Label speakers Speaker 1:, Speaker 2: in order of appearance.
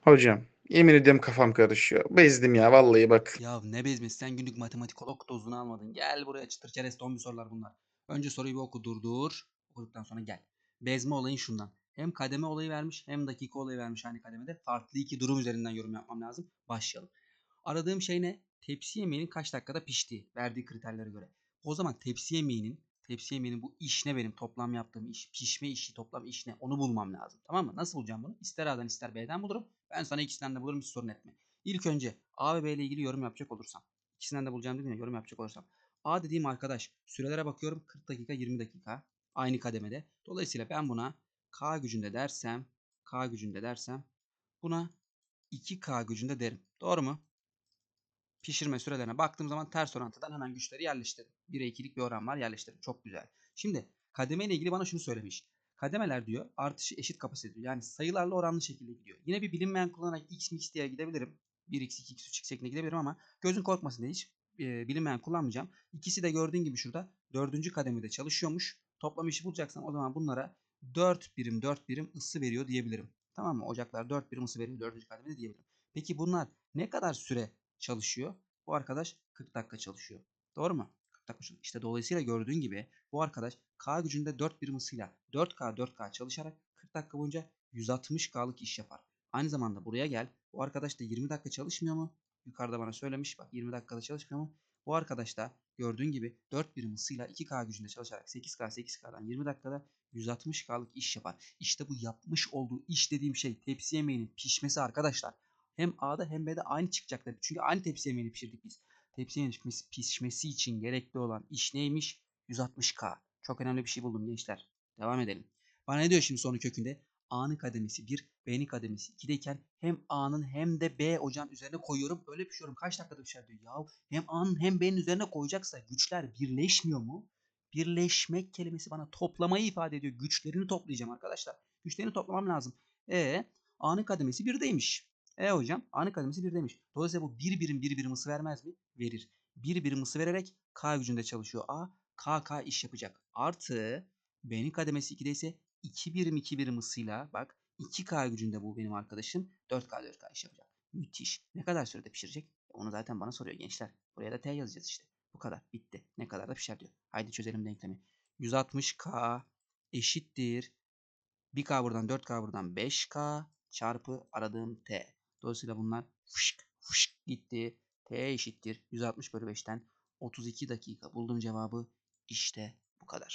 Speaker 1: Hocam yemin ediyorum kafam karışıyor. Bezdim ya vallahi bak.
Speaker 2: Ya ne bezmesi sen günlük matematikolog dozunu almadın. Gel buraya çıtır çerez tombi sorular bunlar. Önce soruyu bir oku durdur. Okuduktan sonra gel. Bezme olayın şundan. Hem kademe olayı vermiş hem dakika olayı vermiş aynı kademede. Farklı iki durum üzerinden yorum yapmam lazım. Başlayalım. Aradığım şey ne? Tepsi yemeğinin kaç dakikada piştiği verdiği kriterlere göre. O zaman tepsi yemeğinin tepsi yemeğinin bu iş ne benim toplam yaptığım iş pişme işi toplam iş ne onu bulmam lazım. Tamam mı? Nasıl bulacağım bunu? İster A'dan ister B'den bulurum. Ben sana ikisinden de bulurum hiç sorun etme. İlk önce A ve B ile ilgili yorum yapacak olursam. ikisinden de bulacağım dedim ya yorum yapacak olursam. A dediğim arkadaş sürelere bakıyorum 40 dakika 20 dakika. Aynı kademede. Dolayısıyla ben buna K gücünde dersem K gücünde dersem buna 2K gücünde derim. Doğru mu? Pişirme sürelerine baktığım zaman ters orantıdan hemen güçleri yerleştirdim. 1'e 2'lik bir oran var yerleştirdim. Çok güzel. Şimdi kademe ile ilgili bana şunu söylemiş. Kademeler diyor artışı eşit kapasite diyor. Yani sayılarla oranlı şekilde gidiyor. Yine bir bilinmeyen kullanarak x mix diye gidebilirim. 1x 2x 3x şeklinde gidebilirim ama gözün korkmasın diye hiç e, bilinmeyen kullanmayacağım. İkisi de gördüğün gibi şurada dördüncü kademede çalışıyormuş. Toplam işi bulacaksan o zaman bunlara 4 birim 4 birim ısı veriyor diyebilirim. Tamam mı? Ocaklar 4 birim ısı veriyor dördüncü kademede diyebilirim. Peki bunlar ne kadar süre çalışıyor? Bu arkadaş 40 dakika çalışıyor. Doğru mu? 40 dakika çalışıyor. İşte dolayısıyla gördüğün gibi bu arkadaş K gücünde 4 birim ısıyla 4K 4K çalışarak 40 dakika boyunca 160K'lık iş yapar. Aynı zamanda buraya gel. Bu arkadaş da 20 dakika çalışmıyor mu? Yukarıda bana söylemiş. Bak 20 dakikada çalışmıyor mu? Bu arkadaş da gördüğün gibi 4 birim ısıyla 2K gücünde çalışarak 8K 8K'dan 20 dakikada 160K'lık iş yapar. İşte bu yapmış olduğu iş dediğim şey tepsi yemeğinin pişmesi arkadaşlar. Hem A'da hem B'de aynı çıkacaklar. Çünkü aynı tepsi yemeğini pişirdik biz. Tepsi pişmesi, için gerekli olan iş neymiş? 160K. Çok önemli bir şey buldum gençler. Devam edelim. Bana ne diyor şimdi sonu kökünde? A'nın kademesi 1, B'nin kademesi 2'deyken hem A'nın hem de B ocağın üzerine koyuyorum. Öyle pişiyorum. Kaç dakikada pişer diyor. Ya hem A'nın hem B'nin üzerine koyacaksa güçler birleşmiyor mu? Birleşmek kelimesi bana toplamayı ifade ediyor. Güçlerini toplayacağım arkadaşlar. Güçlerini toplamam lazım. E A'nın kademesi 1'deymiş. E hocam A'nın kademesi 1'deymiş. Dolayısıyla bu 1 birim 1 birim ısı vermez mi? Verir. 1 birim ısı vererek K gücünde çalışıyor A. KK iş yapacak. Artı B'nin kademesi 2'de ise 2 birim 2 birim ısıyla bak 2K gücünde bu benim arkadaşım 4K 4K iş yapacak. Müthiş. Ne kadar sürede pişirecek? Onu zaten bana soruyor gençler. Buraya da T yazacağız işte. Bu kadar. Bitti. Ne kadar da pişer diyor. Haydi çözelim denklemi. 160K eşittir. 1K buradan 4K buradan 5K çarpı aradığım T. Dolayısıyla bunlar fışk fışk gitti. T eşittir. 160 bölü 5'ten 32 dakika. Buldum cevabı. İşte bu kadar.